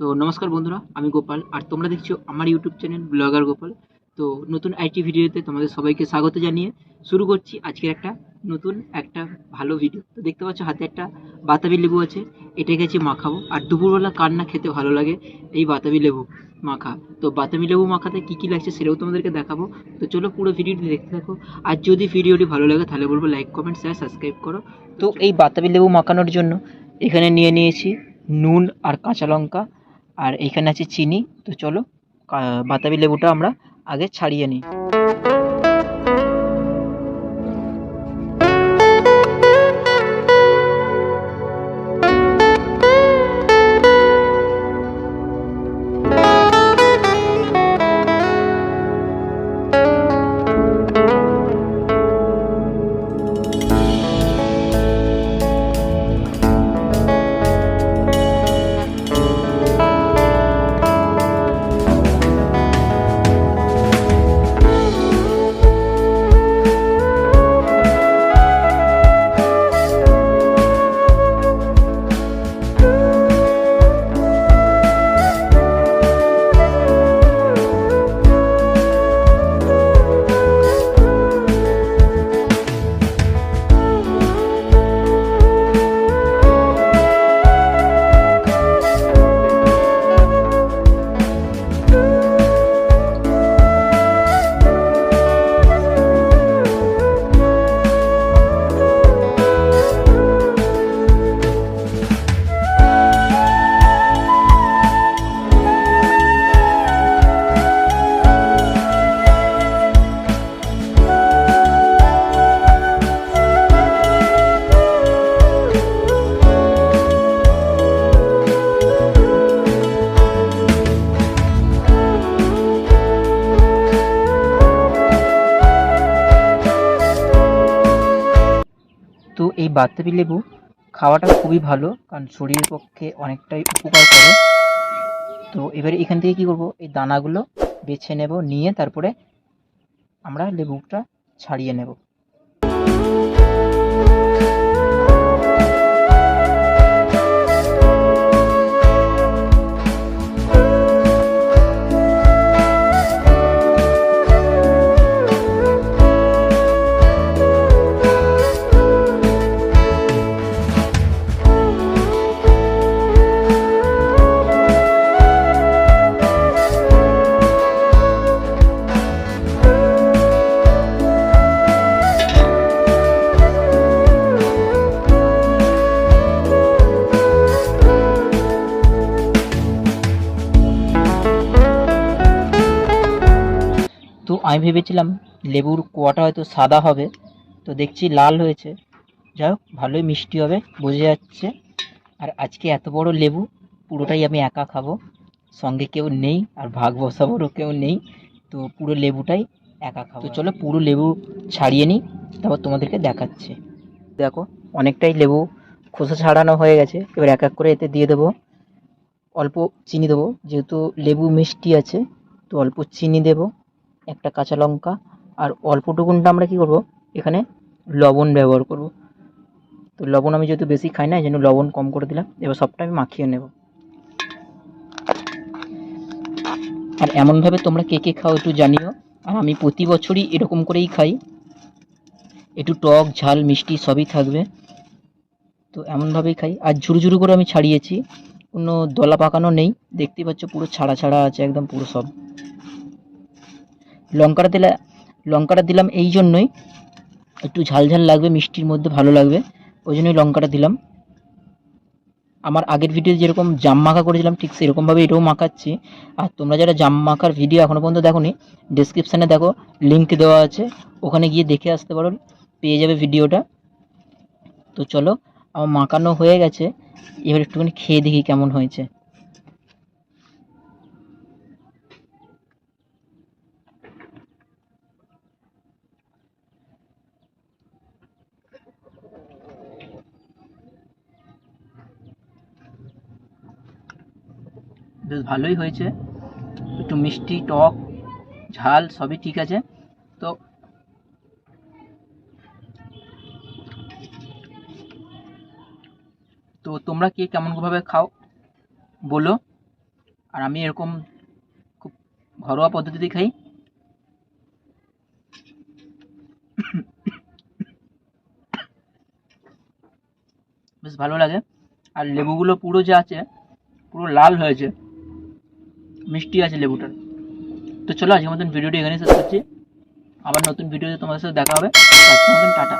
তো নমস্কার বন্ধুরা, আমি গোপাল। আর তোমরা দেখছ আমার ইউটিউব চ্যানেল ব্লগার গোপাল তো নতুন আইটি ভিডিওতে তোমাদের সবাইকে স্বাগত জানিয়ে শুরু করছি আজকের একটা নতুন একটা ভালো ভিডিও তো দেখতে পাচ্ছ, হাতে একটা বাতাবি লেবু আছে এটা গেছে মাখাবো। আর দুপুরবেলা কার না খেতে ভালো লাগে এই বাতাবি লেবু মাখা। তো বাতাবি লেবু মাখাতে কী কী লাগছে সেটাও তোমাদেরকে দেখাবো। তো চলো পুরো ভিডিওটি দেখতে থাকো। আর যদি ভিডিওটি ভালো লাগে, তাহলে বলব লাইক কমেন্ট শেয়ার সাবস্ক্রাইব করো। তো এই বাতাবি লেবু মাখানোর জন্য এখানে নিয়ে নিয়েছি নুন আর কাঁচা লঙ্কা। আর এখানে আছে চিনি তো চলো বাতাবি লেবুটা আমরা আগে ছাড়িয়ে নিই। এই বাতাবি লেবু খাওয়াটা খুবই ভালো, কারণ শরীরের পক্ষে অনেকটাই উপকার করে। তো এবারে এখান থেকে কি করব? এই দানাগুলো বেছে নেব, নিয়ে তারপরে আমরা লেবুটা ছাড়িয়ে নেব। আমি ভেবেছিলাম লেবুর কোয়াটা হয়তো সাদা হবে, তো দেখছি লাল হয়েছে। যাই হোক, ভালোই মিষ্টি হবে, বোঝা যাচ্ছে। আর আজকে এত বড় লেবু, পুরোটাই আমি একা খাব। সঙ্গে কেউ নেই, আর ভাগ বসাবোরও কেউ নেই, তো পুরো লেবুটাই একা খাব। চলো পুরো লেবু ছাড়িয়ে নিই, তারপর তোমাদেরকে দেখাচ্ছি। দেখো, অনেকটাই লেবু খোসা ছাড়ানো হয়ে গেছে। এবার এক এক করে এতে দিয়ে দেবো। অল্প চিনি দেবো, যেহেতু লেবু মিষ্টি আছে, তো অল্প চিনি দেবো। একটা কাঁচা লঙ্কা আর অল্পটুকুনটা আমরা কি করব? এখানে লবণ ব্যবহার করব। তো লবণ আমি যেহেতু বেশি খাই না, এই জন্য লবণ কম করে দিলাম। এবার সবটা আমি মাখিয়ে নেব। আর এমনভাবে তোমরা কে কে খাও একটু জানিও। আর আমি প্রতি বছরই এরকম করেই খাই। একটু টক, ঝাল, মিষ্টি সবই থাকবে। তো এমনভাবেই খাই। আর ঝুরু ঝুরু করে আমি ছাড়িয়েছি। কোনো দলা পাকানো নেই। দেখতেই পাচ্ছ পুরো ছাড়া ছাড়া আছে, একদম পুরো সব। লঙ্কাটা দিলে, লঙ্কাটা দিলাম এই জন্যই। একটু ঝাল ঝাল লাগবে, মিষ্টির মধ্যে ভালো লাগবে। ওই জন্যই লঙ্কাটা দিলাম। আমার আগের ভিডিও যেরকম জাম মাখা করেছিলাম, ঠিক সেরকমভাবে এটাও মাখাচ্ছি। আর তোমরা যারা জাম মাখার ভিডিও এখনও পর্যন্ত দেখোনি ডিসক্রিপশানে দেখো লিঙ্ক দেওয়া আছে। ওখানে গিয়ে দেখে আসতে পারো, পেয়ে যাবে ভিডিওটা তো চলো, আমার মাখানো হয়ে গেছে। এবার একটুখানি খেয়ে দেখি কেমন হয়েছে। বেশ ভালোই হয়েছে। একটু মিষ্টি, টক, ঝাল সবই ঠিক আছে। তো তো তোমরা কে কেমনভাবে খাও? বলো। আর আমি এরকম খুব ঘরোয়া পদ্ধতিতে খাই। বেশ ভালো লাগে। আর লেবুগুলো পুরো যে আছে, পুরো লাল হয়েছে। মিষ্টি আছে লেবুটার। তো চলো আজকের মতন ভিডিওটি এখানেই শেষ করছি। আবার নতুন ভিডিওতে তোমাদের সাথে দেখা হবে। আজকের মতন টাটা।